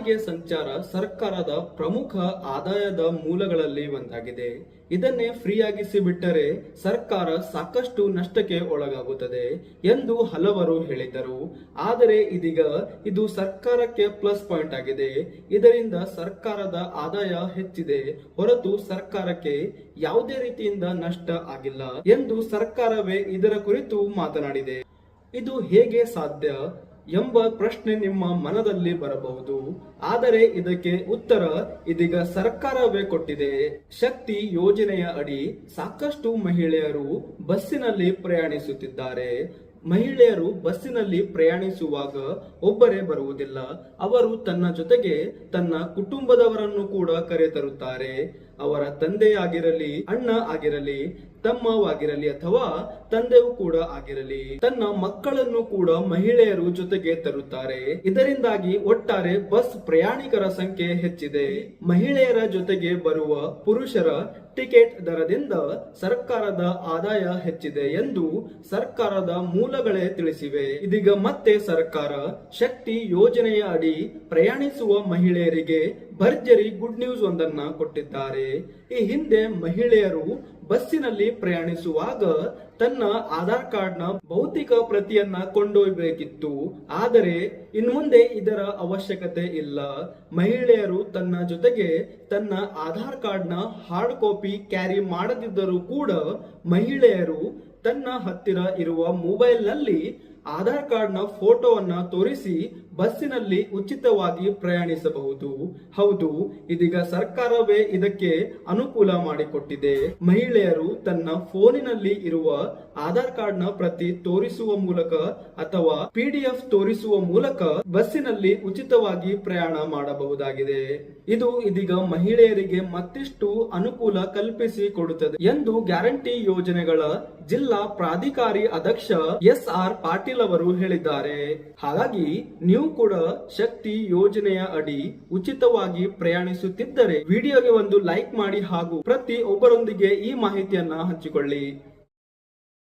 ಸಾರಿಗೆ ಸಂಚಾರ ಸರ್ಕಾರದ ಪ್ರಮುಖ ಆದಾಯದ ಮೂಲಗಳಲ್ಲಿ ಒಂದಾಗಿದೆ. ಇದನ್ನೇ ಫ್ರೀಯಾಗಿಸಿ ಬಿಟ್ಟರೆ ಸರ್ಕಾರ ಸಾಕಷ್ಟು ನಷ್ಟಕ್ಕೆ ಒಳಗಾಗುತ್ತದೆ ಎಂದು ಹಲವರು ಹೇಳಿದ್ದರು. ಆದರೆ ಇದೀಗ ಇದು ಸರ್ಕಾರಕ್ಕೆ ಪ್ಲಸ್ ಪಾಯಿಂಟ್ ಆಗಿದೆ. ಇದರಿಂದ ಸರ್ಕಾರದ ಆದಾಯ ಹೆಚ್ಚಿದೆ. ಹೊರತು ಸರ್ಕಾರಕ್ಕೆ ಯಾವುದೇ ರೀತಿಯಿಂದ ನಷ್ಟ ಆಗಿಲ್ಲ ಎಂದು ಸರ್ಕಾರವೇ ಇದರ ಕುರಿತು ಮಾತನಾಡಿದೆ. ಇದು ಹೇಗೆ ಸಾಧ್ಯ? ಎಂಬ ಪ್ರಶ್ನೆ ನಿಮ್ಮ ಮನದಲ್ಲಿ ಬರಬಹುದು. ಆದರೆ ಇದಕ್ಕೆ ಉತ್ತರ ಇದೀಗ ಸರ್ಕಾರವೇ ಕೊಟ್ಟಿದೆ. ಶಕ್ತಿ ಯೋಜನೆಯ ಅಡಿ ಸಾಕಷ್ಟು ಮಹಿಳೆಯರು ಬಸ್ಸಿನಲ್ಲಿ ಪ್ರಯಾಣಿಸುತ್ತಿದ್ದಾರೆ. ಮಹಿಳೆಯರು ಬಸ್ಸಿನಲ್ಲಿ ಪ್ರಯಾಣಿಸುವಾಗ ಒಬ್ಬರೇ ಬರುವುದಿಲ್ಲ. ಅವರು ತನ್ನ ಜೊತೆಗೆ ತನ್ನ ಕುಟುಂಬದವರನ್ನು ಕೂಡ ಕರೆತರುತ್ತಾರೆ. ಅವರ ತಂದೆಯಾಗಿರಲಿ, ಅಣ್ಣ ಆಗಿರಲಿ, ತಮ್ಮವಾಗಿರಲಿ ಅಥವಾ ತಂದೆಯೂ ಕೂಡ ಆಗಿರಲಿ, ತನ್ನ ಮಕ್ಕಳನ್ನು ಕೂಡ ಮಹಿಳೆಯರು ಜೊತೆಗೆ ತರುತ್ತಾರೆ. ಇದರಿಂದಾಗಿ ಒಟ್ಟಾರೆ ಬಸ್ ಪ್ರಯಾಣಿಕರ ಸಂಖ್ಯೆ ಹೆಚ್ಚಿದೆ. ಮಹಿಳೆಯರ ಜೊತೆಗೆ ಬರುವ ಪುರುಷರ ಟಿಕೆಟ್ ದರದಿಂದ ಸರ್ಕಾರದ ಆದಾಯ ಹೆಚ್ಚಿದೆ ಎಂದು ಸರ್ಕಾರದ ಮೂಲಗಳೇ ತಿಳಿಸಿವೆ. ಇದೀಗ ಮತ್ತೆ ಸರ್ಕಾರ ಶಕ್ತಿ ಯೋಜನೆಯ ಅಡಿ ಪ್ರಯಾಣಿಸುವ ಮಹಿಳೆಯರಿಗೆ ಭರ್ಜರಿ ಗುಡ್ ನ್ಯೂಸ್ ಒಂದನ್ನ ಕೊಟ್ಟಿದ್ದಾರೆ. ಈ ಹಿಂದೆ ಮಹಿಳೆಯರು ಬಸ್ಸಿನಲ್ಲಿ ಪ್ರಯಾಣಿಸುವಾಗ ತನ್ನ ಆಧಾರ್ ಕಾರ್ಡ್ನ ಭೌತಿಕ ಪ್ರತಿಯನ್ನ ಕೊಂಡೊಯ್ಯಬೇಕಿತ್ತು. ಆದರೆ ಇನ್ಮುಂದೆ ಇದರ ಅವಶ್ಯಕತೆ ಇಲ್ಲ. ಮಹಿಳೆಯರು ತನ್ನ ಜೊತೆಗೆ ತನ್ನ ಆಧಾರ್ ಕಾರ್ಡ್ನ ಹಾರ್ಡ್ ಕಾಪಿ ಕ್ಯಾರಿ ಮಾಡದಿದ್ದರೂ ಕೂಡ ಮಹಿಳೆಯರು ತನ್ನ ಹತ್ತಿರ ಇರುವ ಮೊಬೈಲ್ನಲ್ಲಿ ಆಧಾರ್ ಕಾರ್ಡ್ನ ಫೋಟೋವನ್ನ ತೋರಿಸಿ ಬಸ್ಸಿನಲ್ಲಿ ಉಚಿತವಾಗಿ ಪ್ರಯಾಣಿಸಬಹುದು. ಹೌದು, ಇದೀಗ ಸರ್ಕಾರವೇ ಇದಕ್ಕೆ ಅನುಕೂಲ ಮಾಡಿಕೊಟ್ಟಿದೆ. ಮಹಿಳೆಯರು ತನ್ನ ಫೋನಿನಲ್ಲಿ ಇರುವ ಆಧಾರ್ ಕಾರ್ಡ್ನ ಪ್ರತಿ ತೋರಿಸುವ ಮೂಲಕ ಅಥವಾ ಪಿಡಿಎಫ್ ತೋರಿಸುವ ಮೂಲಕ ಬಸ್ಸಿನಲ್ಲಿ ಉಚಿತವಾಗಿ ಪ್ರಯಾಣ ಮಾಡಬಹುದಾಗಿದೆ. ಇದು ಇದೀಗ ಮಹಿಳೆಯರಿಗೆ ಮತ್ತಿಷ್ಟು ಅನುಕೂಲ ಕಲ್ಪಿಸಿ ಕೊಡುತ್ತದೆ ಎಂದು ಗ್ಯಾರಂಟಿ ಯೋಜನೆಗಳ ಜಿಲ್ಲಾ ಪ್ರಾಧಿಕಾರಿ ಅಧ್ಯಕ್ಷ ಎಸ್ ಆರ್ ಪಾಟೀಲ್ ಅವರು ಹೇಳಿದ್ದಾರೆ. ಹಾಗಾಗಿ ನೀವು ಕೂಡ ಶಕ್ತಿ ಯೋಜನೆಯ ಅಡಿ ಉಚಿತವಾಗಿ ಪ್ರಯಾಣಿಸುತ್ತಿದ್ದರೆ, ವಿಡಿಯೋಗೆ ಒಂದು ಲೈಕ್ ಮಾಡಿ ಹಾಗೂ ಪ್ರತಿ ಒಬ್ಬರೊಂದಿಗೆ ಈ ಮಾಹಿತಿಯನ್ನ ಹಂಚಿಕೊಳ್ಳಿ.